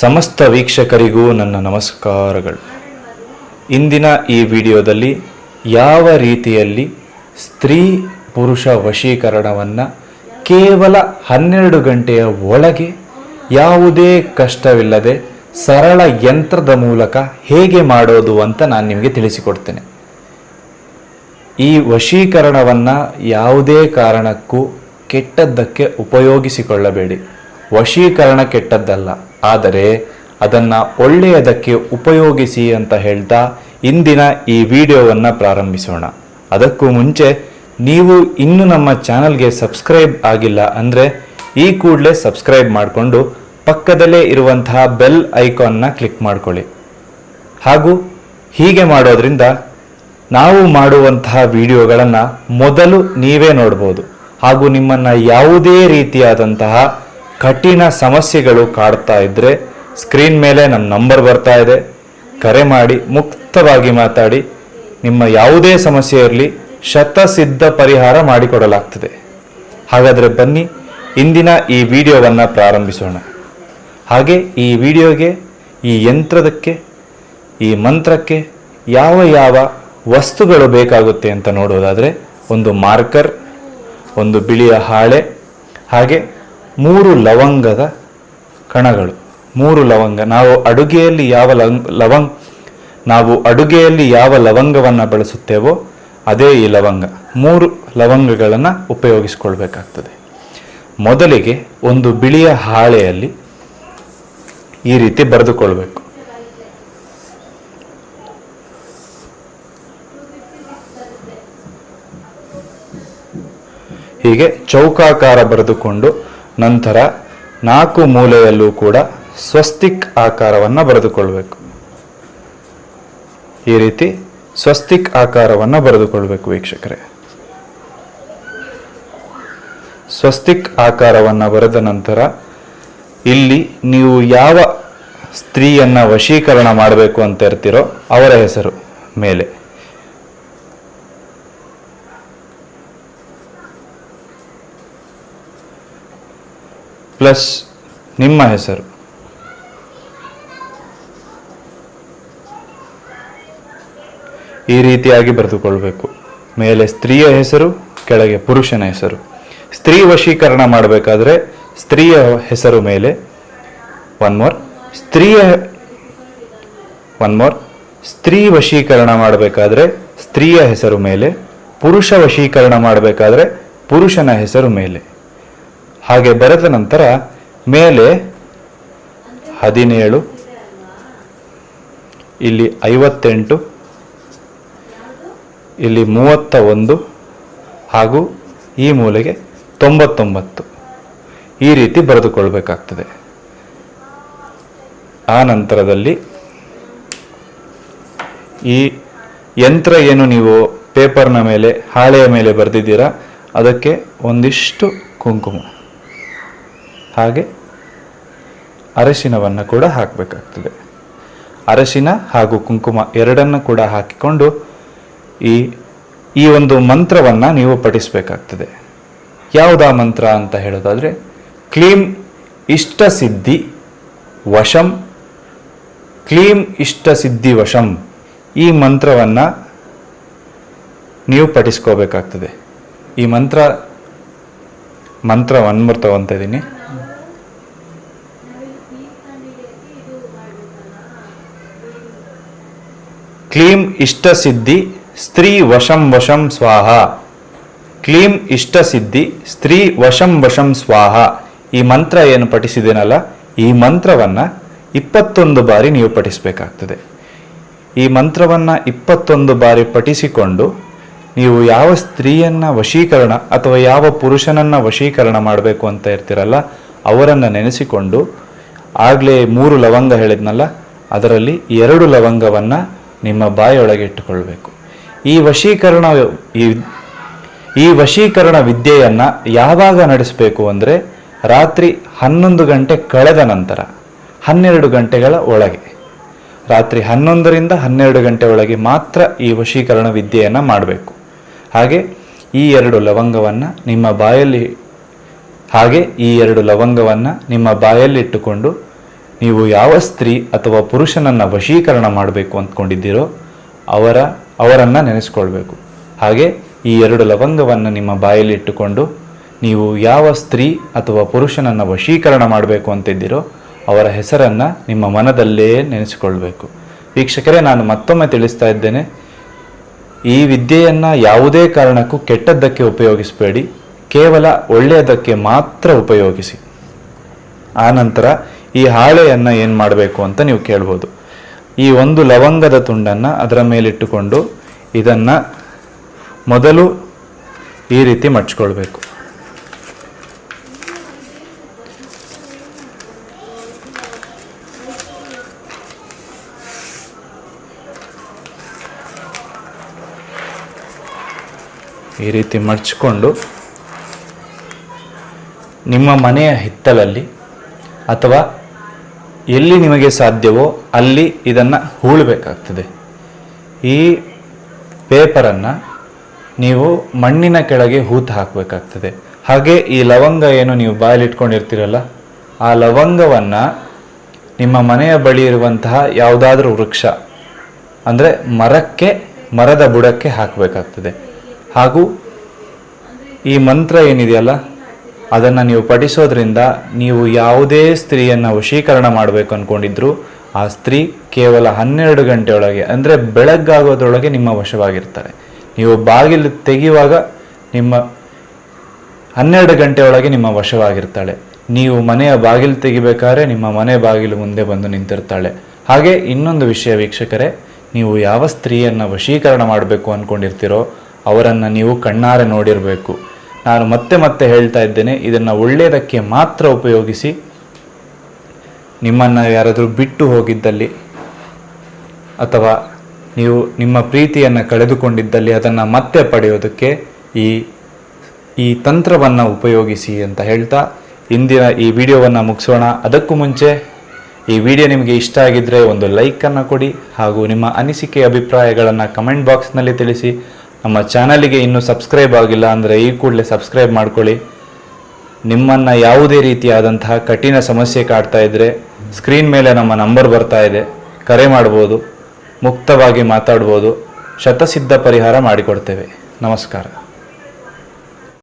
ಸಮಸ್ತ ವೀಕ್ಷಕರಿಗೂ ನನ್ನ ನಮಸ್ಕಾರಗಳು. ಇಂದಿನ ಈ ವಿಡಿಯೋದಲ್ಲಿ ಯಾವ ರೀತಿಯಲ್ಲಿ ಸ್ತ್ರೀ ಪುರುಷ ವಶೀಕರಣವನ್ನು ಕೇವಲ ಹನ್ನೆರಡು ಗಂಟೆಯ ಒಳಗೆ ಯಾವುದೇ ಕಷ್ಟವಿಲ್ಲದೆ ಸರಳ ಯಂತ್ರದ ಮೂಲಕ ಹೇಗೆ ಮಾಡೋದು ಅಂತ ನಾನು ನಿಮಗೆ ತಿಳಿಸಿಕೊಡ್ತೇನೆ. ಈ ವಶೀಕರಣವನ್ನು ಯಾವುದೇ ಕಾರಣಕ್ಕೂ ಕೆಟ್ಟದ್ದಕ್ಕೆ ಉಪಯೋಗಿಸಿಕೊಳ್ಳಬೇಡಿ. ವಶೀಕರಣ ಕೆಟ್ಟದ್ದಲ್ಲ. ಆದರೆ ಅದನ್ನು ಒಳ್ಳೆಯದಕ್ಕೆ ಉಪಯೋಗಿಸಿ ಅಂತ ಹೇಳ್ತಾ ಇಂದಿನ ಈ ವಿಡಿಯೋವನ್ನು ಪ್ರಾರಂಭಿಸೋಣ. ಅದಕ್ಕೂ ಮುಂಚೆ ನೀವು ಇನ್ನು ನಮ್ಮ ಚಾನಲ್ಗೆ ಸಬ್ಸ್ಕ್ರೈಬ್ ಆಗಿಲ್ಲ ಅಂದರೆ ಈ ಕೂಡಲೇ ಸಬ್ಸ್ಕ್ರೈಬ್ ಮಾಡಿಕೊಂಡು ಪಕ್ಕದಲ್ಲೇ ಇರುವಂತಹ ಬೆಲ್ ಐಕಾನ್ನ ಕ್ಲಿಕ್ ಮಾಡ್ಕೊಳ್ಳಿ. ಹಾಗೂ ಹೀಗೆ ಮಾಡೋದ್ರಿಂದ ನಾವು ಮಾಡುವಂತಹ ವಿಡಿಯೋಗಳನ್ನು ಮೊದಲು ನೀವೇ ನೋಡ್ಬೋದು. ಹಾಗೂ ನಿಮ್ಮನ್ನು ಯಾವುದೇ ರೀತಿಯಾದಂತಹ ಕಠಿಣ ಸಮಸ್ಯೆಗಳು ಕಾಡ್ತಾ ಇದ್ದರೆ ಸ್ಕ್ರೀನ್ ಮೇಲೆ ನಮ್ಮ ನಂಬರ್ ಬರ್ತಾ ಇದೆ. ಕರೆ ಮಾಡಿ, ಮುಕ್ತವಾಗಿ ಮಾತಾಡಿ. ನಿಮ್ಮ ಯಾವುದೇ ಸಮಸ್ಯೆ ಇರಲಿ, ಶತಸಿದ್ಧ ಪರಿಹಾರ ಮಾಡಿಕೊಡಲಾಗ್ತದೆ. ಹಾಗಾದರೆ ಬನ್ನಿ, ಇಂದಿನ ಈ ವಿಡಿಯೋವನ್ನು ಪ್ರಾರಂಭಿಸೋಣ. ಹಾಗೆ ಈ ವಿಡಿಯೋಗೆ, ಈ ಯಂತ್ರದಕ್ಕೆ, ಈ ಮಂತ್ರಕ್ಕೆ ಯಾವ ಯಾವ ವಸ್ತುಗಳು ಬೇಕಾಗುತ್ತೆ ಅಂತ ನೋಡೋದಾದರೆ ಒಂದು ಮಾರ್ಕರ್ ಒಂದು ಬಿಳಿಯ ಹಾಳೆ, ಹಾಗೆ ಮೂರು ಲವಂಗದ ಕಣಗಳು. ಮೂರು ಲವಂಗ. ನಾವು ಅಡುಗೆಯಲ್ಲಿ ಯಾವ ಲವಂಗ್, ನಾವು ಅಡುಗೆಯಲ್ಲಿ ಯಾವ ಲವಂಗವನ್ನು ಬಳಸುತ್ತೇವೋ ಅದೇ ಈ ಲವಂಗ. ಮೂರು ಲವಂಗಗಳನ್ನು ಉಪಯೋಗಿಸ್ಕೊಳ್ಬೇಕಾಗ್ತದೆ. ಮೊದಲಿಗೆ ಒಂದು ಬಿಳಿಯ ಹಾಳೆಯಲ್ಲಿ ಈ ರೀತಿ ಬರೆದುಕೊಳ್ಬೇಕು. ಹೀಗೆ ಚೌಕಾಕಾರ ಬರೆದುಕೊಂಡು ನಂತರ ನಾಲ್ಕು ಮೂಲೆಯಲ್ಲೂ ಕೂಡ ಸ್ವಸ್ತಿಕ್ ಆಕಾರವನ್ನು ಬರೆದುಕೊಳ್ಬೇಕು. ಈ ರೀತಿ ಸ್ವಸ್ತಿಕ್ ಆಕಾರವನ್ನು ಬರೆದುಕೊಳ್ಬೇಕು ವೀಕ್ಷಕರೇ. ಸ್ವಸ್ತಿಕ್ ಆಕಾರವನ್ನು ಬರೆದ ನಂತರ ಇಲ್ಲಿ ನೀವು ಯಾವ ಸ್ತ್ರೀಯನ್ನ ವಶೀಕರಣ ಮಾಡಬೇಕು ಅಂತ ಇರ್ತೀರೋ ಅವರ ಹೆಸರು, ಮೇಲೆ. ಪ್ಲಸ್ ನಿಮ್ಮ ಹೆಸರು. ಈ ರೀತಿಯಾಗಿ ಬರೆದುಕೊಳ್ಬೇಕು. ಮೇಲೆ ಸ್ತ್ರೀಯ ಹೆಸರು, ಕೆಳಗೆ ಪುರುಷನ ಹೆಸರು. ಸ್ತ್ರೀ ವಶೀಕರಣ ಮಾಡಬೇಕಾದ್ರೆ ಸ್ತ್ರೀಯ ಹೆಸರು ಮೇಲೆ ಒನ್ ಮೋರ್ ಸ್ತ್ರೀಯ ಒನ್ ಮೋರ್ ಸ್ತ್ರೀ ವಶೀಕರಣ ಮಾಡಬೇಕಾದ್ರೆ ಸ್ತ್ರೀಯ ಹೆಸರು ಮೇಲೆ, ಪುರುಷ ವಶೀಕರಣ ಮಾಡಬೇಕಾದ್ರೆ ಪುರುಷನ ಹೆಸರು ಮೇಲೆ. ಹಾಗೆ ಬರೆದ ನಂತರ ಮೇಲೆ ಹದಿನೇಳು, ಇಲ್ಲಿ ಐವತ್ತೆಂಟು, ಇಲ್ಲಿ ಮೂವತ್ತ ಒಂದು ಹಾಗೂ ಈ ಮೂಲೆಗೆ ತೊಂಬತ್ತೊಂಬತ್ತು. ಈ ರೀತಿ ಬರೆದುಕೊಳ್ಬೇಕಾಗ್ತದೆ. ಆ ನಂತರದಲ್ಲಿ ಈ ಯಂತ್ರ ಏನು ನೀವು ಪೇಪರ್ನ ಮೇಲೆ ಹಾಳೆಯ ಮೇಲೆ ಬರೆದಿದ್ದೀರಾ, ಅದಕ್ಕೆ ಒಂದಿಷ್ಟು ಕುಂಕುಮ. ಹಾಗೆ ಅರಶಿನವನ್ನು ಕೂಡ ಹಾಕಬೇಕಾಗ್ತದೆ. ಅರಶಿನ ಹಾಗೂ ಕುಂಕುಮ ಎರಡನ್ನು ಕೂಡ ಹಾಕಿಕೊಂಡು ಈ ಈ ಒಂದು ಮಂತ್ರವನ್ನು ನೀವು ಪಠಿಸಬೇಕಾಗ್ತದೆ. ಯಾವುದಾ ಮಂತ್ರ ಅಂತ ಹೇಳೋದಾದರೆ, ಕ್ಲೀಂ ಇಷ್ಟ ಸಿದ್ಧಿ ವಶಂ, ಕ್ಲೀಂ ಇಷ್ಟ ಸಿದ್ಧಿ ವಶಂ ಈ ಮಂತ್ರವನ್ನು ನೀವು ಪಠಿಸ್ಕೋಬೇಕಾಗ್ತದೆ. ಈ ಮಂತ್ರ ಮಂತ್ರ ಒನ್ಮೂರ್ ತಗೊತಾ ಇದ್ದೀನಿ. ಕ್ಲೀಂ ಇಷ್ಟ ಸಿದ್ಧಿ, ಸ್ತ್ರೀ ವಶಂ ವಶಂ ಸ್ವಾಹ. ಕ್ಲೀಂ ಇಷ್ಟ ಸಿದ್ಧಿ, ಸ್ತ್ರೀ ವಶಂ ವಶಂ ಸ್ವಾಹ. ಈ ಮಂತ್ರ ಏನು ಪಠಿಸಿದೇನಲ್ಲ, ಈ ಮಂತ್ರವನ್ನ ಇಪ್ಪತ್ತೊಂದು ಬಾರಿ ನೀವು ಪಠಿಸಬೇಕಾಗ್ತದೆ. ಈ ಮಂತ್ರವನ್ನ ಇಪ್ಪತ್ತೊಂದು ಬಾರಿ ಪಠಿಸಿಕೊಂಡು ನೀವು ಯಾವ ಸ್ತ್ರೀಯನ್ನ ವಶೀಕರಣ ಅಥವಾ ಯಾವ ಪುರುಷನನ್ನ ವಶೀಕರಣ ಮಾಡಬೇಕು ಅಂತ ಇರ್ತೀರಲ್ಲ, ಅವರನ್ನು ನೆನೆಸಿಕೊಂಡು ಆಗಲೇ ಮೂರು ಲವಂಗ ಹೇಳಿದ್ನಲ್ಲ, ಅದರಲ್ಲಿ ಎರಡು ಲವಂಗವನ್ನು ನಿಮ್ಮ ಬಾಯೊಳಗೆ ಇಟ್ಟುಕೊಳ್ಬೇಕು. ಈ ವಶೀಕರಣ ಈ ಈ ವಶೀಕರಣ ವಿದ್ಯೆಯನ್ನು ಯಾವಾಗ ನಡೆಸಬೇಕು ಅಂದರೆ ರಾತ್ರಿ ಹನ್ನೊಂದು ಗಂಟೆ ಕಳೆದ ನಂತರ, ಹನ್ನೆರಡು ಗಂಟೆಗಳ ಒಳಗೆ. ರಾತ್ರಿ ಹನ್ನೊಂದರಿಂದ ಹನ್ನೆರಡು ಗಂಟೆ ಒಳಗೆ ಮಾತ್ರ ಈ ವಶೀಕರಣ ವಿದ್ಯೆಯನ್ನು ಮಾಡಬೇಕು. ಹಾಗೆ ಈ ಎರಡು ಲವಂಗವನ್ನು ನಿಮ್ಮ ಬಾಯಲ್ಲಿ ಹಾಗೆ ಈ ಎರಡು ಲವಂಗವನ್ನು ನಿಮ್ಮ ಬಾಯಲ್ಲಿಟ್ಟುಕೊಂಡು ನೀವು ಯಾವ ಸ್ತ್ರೀ ಅಥವಾ ಪುರುಷನನ್ನು ವಶೀಕರಣ ಮಾಡಬೇಕು ಅಂದ್ಕೊಂಡಿದ್ದೀರೋ ಅವರ, ಅವರನ್ನು ನೆನೆಸ್ಕೊಳ್ಬೇಕು. ಹಾಗೆ ಈ ಎರಡು ಲವಂಗವನ್ನು ನಿಮ್ಮ ಬಾಯಲ್ಲಿ ಇಟ್ಟುಕೊಂಡು ನೀವು ಯಾವ ಸ್ತ್ರೀ ಅಥವಾ ಪುರುಷನನ್ನು ವಶೀಕರಣ ಮಾಡಬೇಕು ಅಂತಿದ್ದೀರೋ ಅವರ ಹೆಸರನ್ನು ನಿಮ್ಮ ಮನದಲ್ಲೇ ನೆನೆಸಿಕೊಳ್ಬೇಕು. ವೀಕ್ಷಕರೇ, ನಾನು ಮತ್ತೊಮ್ಮೆ ತಿಳಿಸ್ತಾ ಇದ್ದೇನೆ, ಈ ವಿದ್ಯೆಯನ್ನು ಯಾವುದೇ ಕಾರಣಕ್ಕೂ ಕೆಟ್ಟದ್ದಕ್ಕೆ ಉಪಯೋಗಿಸಬೇಡಿ, ಕೇವಲ ಒಳ್ಳೆಯದಕ್ಕೆ ಮಾತ್ರ ಉಪಯೋಗಿಸಿ. ಆನಂತರ ಈ ಹಾಳೆಯನ್ನು ಏನು ಮಾಡಬೇಕು ಅಂತ ನೀವು ಕೇಳ್ಬೋದು. ಈ ಒಂದು ಲವಂಗದ ತುಂಡನ್ನು ಅದರ ಮೇಲಿಟ್ಟುಕೊಂಡು ಇದನ್ನು ಮೊದಲು ಈ ರೀತಿ ಮಡ್ಚ್ಕೊಳ್ಬೇಕು. ಈ ರೀತಿ ಮಡ್ಚಿಕೊಂಡು ನಿಮ್ಮ ಮನೆಯ ಹಿತ್ತಲಲ್ಲಿ ಅಥವಾ ಎಲ್ಲಿ ನಿಮಗೆ ಸಾಧ್ಯವೋ ಅಲ್ಲಿ ಇದನ್ನು ಹೂಳಬೇಕಾಗ್ತದೆ. ಈ ಪೇಪರನ್ನು ನೀವು ಮಣ್ಣಿನ ಕೆಳಗೆ ಹೂತು ಹಾಕಬೇಕಾಗ್ತದೆ. ಹಾಗೆ ಈ ಲವಂಗ ಏನು ನೀವು ಬಾಯಲ್ಲಿಟ್ಕೊಂಡಿರ್ತೀರಲ್ಲ, ಆ ಲವಂಗವನ್ನು ನಿಮ್ಮ ಮನೆಯ ಬಳಿ ಇರುವಂತಹ ಯಾವುದಾದ್ರೂ ವೃಕ್ಷ, ಅಂದರೆ ಮರಕ್ಕೆ, ಮರದ ಬುಡಕ್ಕೆ ಹಾಕಬೇಕಾಗ್ತದೆ. ಹಾಗೂ ಈ ಮಂತ್ರ ಏನಿದೆಯಲ್ಲ ಅದನ್ನು ನೀವು ಪಠಿಸೋದ್ರಿಂದ ನೀವು ಯಾವುದೇ ಸ್ತ್ರೀಯನ್ನು ವಶೀಕರಣ ಮಾಡಬೇಕು ಅಂದ್ಕೊಂಡಿದ್ರು ಆ ಸ್ತ್ರೀ ಕೇವಲ ಹನ್ನೆರಡು ಗಂಟೆಯೊಳಗೆ, ಅಂದರೆ ಬೆಳಗ್ಗಾಗೋದ್ರೊಳಗೆ ನಿಮ್ಮ ವಶವಾಗಿರ್ತಾರೆ. ನೀವು ಬಾಗಿಲು ತೆಗೆಯುವಾಗ ನಿಮ್ಮ ಹನ್ನೆರಡು ಗಂಟೆಯೊಳಗೆ ನಿಮ್ಮ ವಶವಾಗಿರ್ತಾಳೆ. ನೀವು ಮನೆಯ ಬಾಗಿಲು ತೆಗಿಬೇಕಾದ್ರೆ ನಿಮ್ಮ ಮನೆ ಬಾಗಿಲು ಮುಂದೆ ಬಂದು ನಿಂತಿರ್ತಾಳೆ. ಹಾಗೆ ಇನ್ನೊಂದು ವಿಷಯ ವೀಕ್ಷಕರೇ, ನೀವು ಯಾವ ಸ್ತ್ರೀಯನ್ನು ವಶೀಕರಣ ಮಾಡಬೇಕು ಅಂದ್ಕೊಂಡಿರ್ತೀರೋ ಅವರನ್ನು ನೀವು ಕಣ್ಣಾರೆ ನೋಡಿರಬೇಕು. ನಾನು ಮತ್ತೆ ಮತ್ತೆ ಹೇಳ್ತಾ ಇದ್ದೇನೆ, ಇದನ್ನು ಒಳ್ಳೆಯದಕ್ಕೆ ಮಾತ್ರ ಉಪಯೋಗಿಸಿ ನಿಮ್ಮನ್ನು ಯಾರಾದರೂ ಬಿಟ್ಟು ಹೋಗಿದ್ದಲ್ಲಿ ಅಥವಾ ನೀವು ನಿಮ್ಮ ಪ್ರೀತಿಯನ್ನು ಕಳೆದುಕೊಂಡಿದ್ದಲ್ಲಿ ಅದನ್ನು ಮತ್ತೆ ಪಡೆಯೋದಕ್ಕೆ ಈ ಈ ತಂತ್ರವನ್ನು ಉಪಯೋಗಿಸಿ ಅಂತ ಹೇಳ್ತಾ ಇಂದಿನ ಈ ವಿಡಿಯೋವನ್ನು ಮುಗಿಸೋಣ. ಅದಕ್ಕೂ ಮುಂಚೆ ಈ ವಿಡಿಯೋ ನಿಮಗೆ ಇಷ್ಟ ಆಗಿದ್ದರೆ ಒಂದು ಲೈಕನ್ನು ಕೊಡಿ ಹಾಗೂ ನಿಮ್ಮ ಅನಿಸಿಕೆ, ಅಭಿಪ್ರಾಯಗಳನ್ನು ಕಮೆಂಟ್ ಬಾಕ್ಸ್ನಲ್ಲಿ ತಿಳಿಸಿ. ನಮ್ಮ ಚಾನಲಿಗೆ ಇನ್ನೂ ಸಬ್ಸ್ಕ್ರೈಬ್ ಆಗಿಲ್ಲ ಅಂದರೆ ಈ ಕೂಡಲೇ ಸಬ್ಸ್ಕ್ರೈಬ್ ಮಾಡ್ಕೊಳ್ಳಿ. ನಿಮ್ಮನ್ನು ಯಾವುದೇ ರೀತಿಯಾದಂತಹ ಕಠಿಣ ಸಮಸ್ಯೆ ಕಾಡ್ತಾ ಇದ್ದರೆ ಸ್ಕ್ರೀನ್ ಮೇಲೆ ನಮ್ಮ ನಂಬರ್ ಬರ್ತಾ ಇದೆ. ಕರೆ ಮಾಡ್ಬೋದು, ಮುಕ್ತವಾಗಿ ಮಾತಾಡ್ಬೋದು, ಶತಸಿದ್ಧ ಪರಿಹಾರ ಮಾಡಿಕೊಡ್ತೇವೆ. ನಮಸ್ಕಾರ.